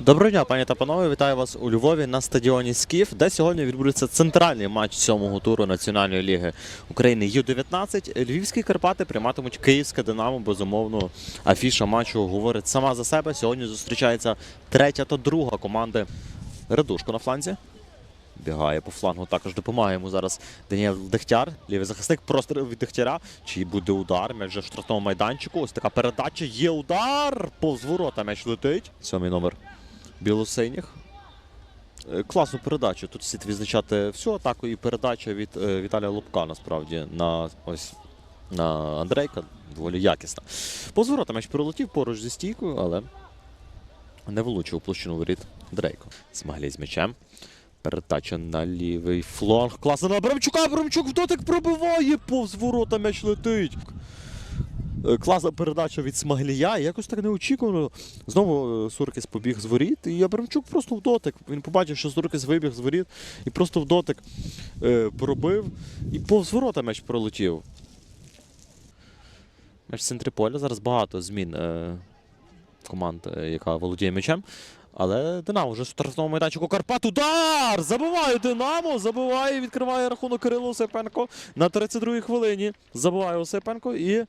Доброго дня, пані та панове. Вітаю вас у Львові на стадіоні Скіф, де сьогодні відбудеться центральний матч сьомого туру Національної ліги України Ю-19. Львівські Карпати прийматимуть Київське Динамо. Безумовно, афіша матчу говорить сама за себе. Сьогодні зустрічається третя та друга команди. Радушко на фланзі. Бігає по флангу, також допомагає йому зараз Даніел Дегтяр. Лівий захисник просто від Дегтяра. Чи буде удар? М'яч вже в штрафному майданчику. Ось така передача. Є удар! Повз ворота м'яч летить. Сьомий номер білосиніх. Е, Класну передачу. Тут слід відзначати всю атаку і передача від е, Віталія Лубка насправді на ось на Андрейка. Доволі якісна. Повз ворота м'яч прилетів поруч зі стійкою, але не влучив площину воріт Дрейко. Смаглій з м'ячем. Передача на лівий фланг. Класно на Абрамчука. Абрамчук в дотик пробиває. Повз ворота м'яч летить. Е, Класна передача від Смаглія. Якось так неочікувано. Знову е, Суркіс побіг з воріт. І Абрамчук просто в дотик. Він побачив, що Суркіс вибіг з воріт і просто в дотик е, пробив. І повз ворота м'яч пролетів. М'яч в центрі поля. Зараз багато змін команд, яка володіє м'ячем. Але Динамо вже в штрафному майданчику Карпат. Удар! Забиває Динамо! Забиває, відкриває рахунок Кирило Осипенко на 32-й хвилині. Забиває Осипенко і.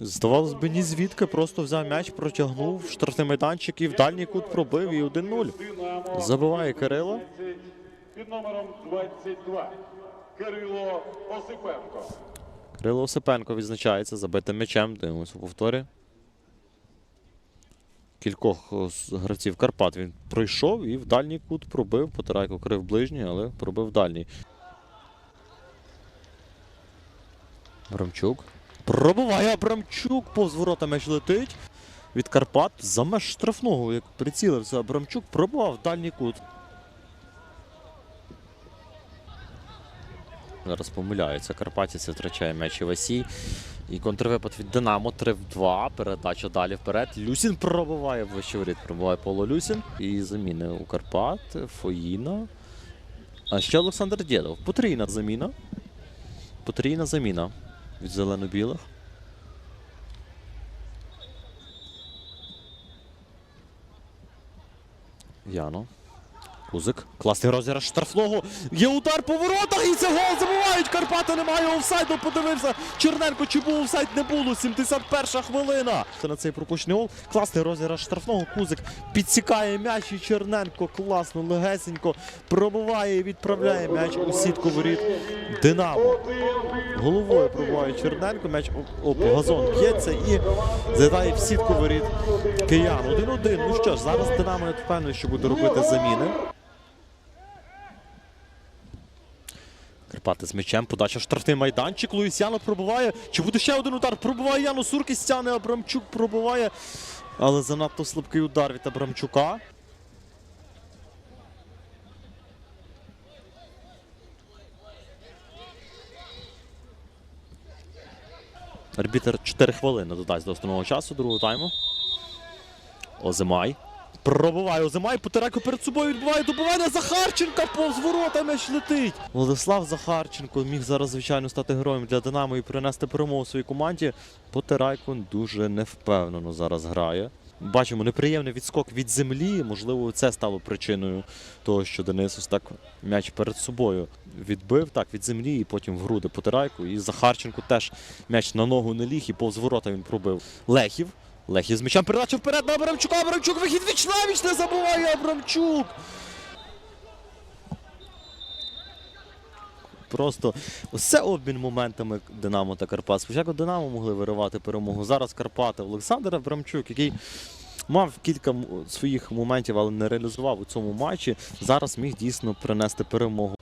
Здавалось би, ні звідки просто взяв м'яч, протягнув штрафний майданчик і в дальній кут пробив і 1-0. Забиває Кирило. Під номером 22 Кирило Осипенко. Кирило Осипенко відзначається забитим м'ячем. Дивимося у повторі. Кількох гравців Карпат він пройшов і в дальній кут пробив. Потарайко крив ближній, але пробив дальній. Абрамчук. Пробиває Абрамчук, повз ворота м'яч летить. Від Карпат за меж штрафного, як прицілився Абрамчук, пробував дальній кут. Зараз помиляються. Карпатівці втрачає м'яч Івасій. І контрвипад від Динамо 3 в 2. Передача далі вперед. Люсін пробиває в вищий воріт. Пробиває Поло Люсін. І заміни у Карпат. Фоїна. А ще Олександр Дєдов. Потрійна заміна. Потрійна заміна від зелено-білих. Яно. Кузик. Класний розіграш штрафного. Є удар по воротах і це гол забувають. Карпати немає офсайду. Подивився. Черненко чи був офсайд не було. 71 хвилина. Це на цей пропущений гол. Класний розіграш штрафного. Кузик підсікає м'яч і Черненко класно, легесенько пробиває і відправляє м'яч у сітку воріт. Динамо. Головою пробиває Черненко. М'яч об, газон б'ється і залітає в сітку воріт киян. 1-1. Ну що ж, зараз Динамо я впевнений, що буде робити заміни. Карпати з м'ячем, подача в штрафний майданчик. Луїсяно пробиває. Чи буде ще один удар? Пробиває Яну Суркіс, стягне Абрамчук пробиває. Але занадто слабкий удар від Абрамчука. Арбітер 4 хвилини додасть до основного часу другого тайму. Озимай. Пробиває Озимай, Потирако перед собою відбуває добивання Захарченка повз ворота м'яч летить. Владислав Захарченко міг зараз, звичайно, стати героєм для Динамо і принести перемогу своїй команді. Потирайко дуже невпевнено зараз грає. Бачимо неприємний відскок від землі. Можливо, це стало причиною того, що Денис ось так м'яч перед собою відбив так від землі і потім в груди Потирайку. І Захарченко теж м'яч на ногу не ліг і повз ворота він пробив. Лехів. Лехів з м'ячем передача вперед на Абрамчука. Абрамчук вихід віч на не забуває Абрамчук. Просто все обмін моментами Динамо та Карпат. Спочатку Динамо могли виривати перемогу. Зараз Карпати. Олександр Абрамчук, який мав кілька своїх моментів, але не реалізував у цьому матчі. Зараз міг дійсно принести перемогу.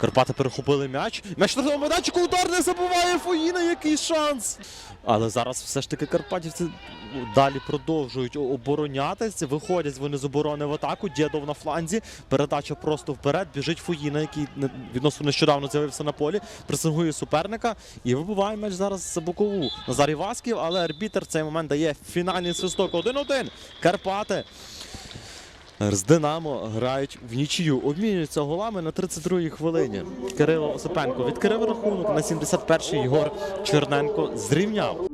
Карпати перехопили м'яч. М'яч на штрафному майданчику, удар не забуває Фоїна, який шанс. Але зараз все ж таки Карпатівці далі продовжують оборонятися. Виходять вони з оборони в атаку. Дєдов на фланзі. Передача просто вперед. Біжить Фоїна, який відносно нещодавно з'явився на полі. Пресингує суперника і вибиває м'яч зараз за бокову. Назарій Васків, але арбітер цей момент дає фінальний свисток. 1-1. Карпати. З Динамо грають в нічию. Обмінюються голами на 32-й хвилині. Кирило Осипенко відкрив рахунок на 71-й Єгор Черненко зрівняв.